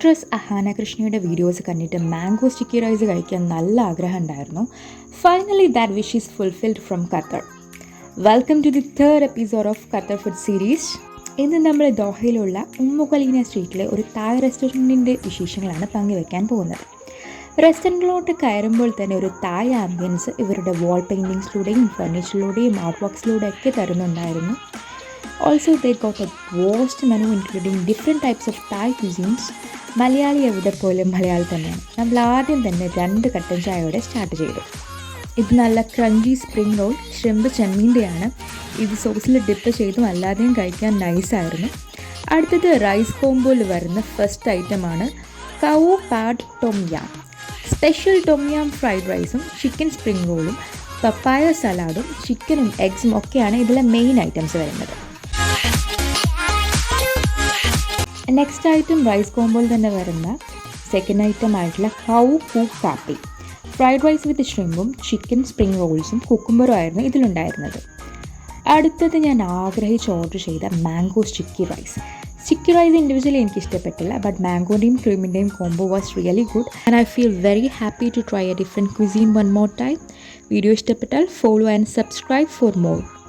Actress Ahana കൃഷ്ണയുടെ videos കണ്ടിട്ട് mango sticky rice കഴിക്കാൻ നല്ല ആഗ്രഹം ഉണ്ടായിരുന്നു. Finally that wish is fulfilled from Qatar welcome to the third episode of Qatar food series ഇന്ന് നമ്മൾ ദോഹയിലുള്ള ഉമ്മുകലീന സ്ട്രീറ്റിലെ ഒരു തായ് റെസ്റ്റോറന്റിന്റെ വിശേഷങ്ങളാണ് പങ്കുവെക്കാൻ പോകുന്നത്. റെസ്റ്റോറന്റിലോട്ട് കയറുമ്പോൾ തന്നെ ഒരു തായ് ആംബിയൻസ് ഇവരുടെ വാൾ പെയിന്റിങ്സിലൂടെയും ഫർണിച്ചറിലൂടെയും ആർട്ട് വർക്ക്സിലൂടെയും ഒക്കെ തരുന്നുണ്ടായിരുന്നു. Also they got a vast menu including different types of Thai cuisines Malayali എവിടെ പോലും മലയാളി തന്നെയാണ്. നമ്മൾ ആദ്യം തന്നെ രണ്ട് കട്ടൻ ചായയോടെ സ്റ്റാർട്ട് ചെയ്തു. ഇത് നല്ല ക്രഞ്ചി സ്പ്രിംഗ് റോൾ ഷ്രിമ്പ് ചെമ്മീന്റെയാണ് ഇത് സോസിൽ ഡിപ്പ് ചെയ്തും അല്ലാതെയും കഴിക്കാൻ നൈസായിരുന്നു അടുത്തത് റൈസ് കോംബോയിൽ വരുന്ന ഫസ്റ്റ് ഐറ്റമാണ് khao pad tom yum special tom yum fried റൈസും ചിക്കൻ സ്പ്രിംഗ് റോളും പപ്പായ സലാഡും ചിക്കനും എഗ്സും ഒക്കെയാണ് ഇതിലെ മെയിൻ ഐറ്റംസ് വരുന്നത്. നെക്സ്റ്റ് ഐറ്റം റൈസ് കോമ്പോയിൽ തന്നെ വരുന്ന സെക്കൻഡ് ഐറ്റം ആയിട്ടുള്ള ഹൗ കുക്ക് കാപ്പി ഫ്രൈഡ് റൈസ് വിത്ത് ഷ്രിമ്പും ചിക്കൻ സ്പ്രിംഗ് റോൾസും കുക്കുംബറും ആയിരുന്നു ഇതിലുണ്ടായിരുന്നത്. അടുത്തത് ഞാൻ ആഗ്രഹിച്ച് ഓർഡർ ചെയ്ത mango sticky rice sticky rice individually എനിക്ക് ഇഷ്ടപ്പെട്ടില്ല ബട്ട് മാംഗോന്റെയും ക്രീമിന്റെയും combo was really good and I feel very happy to try a different cuisine one more time video ഇഷ്ടപ്പെട്ടാൽ follow and subscribe for more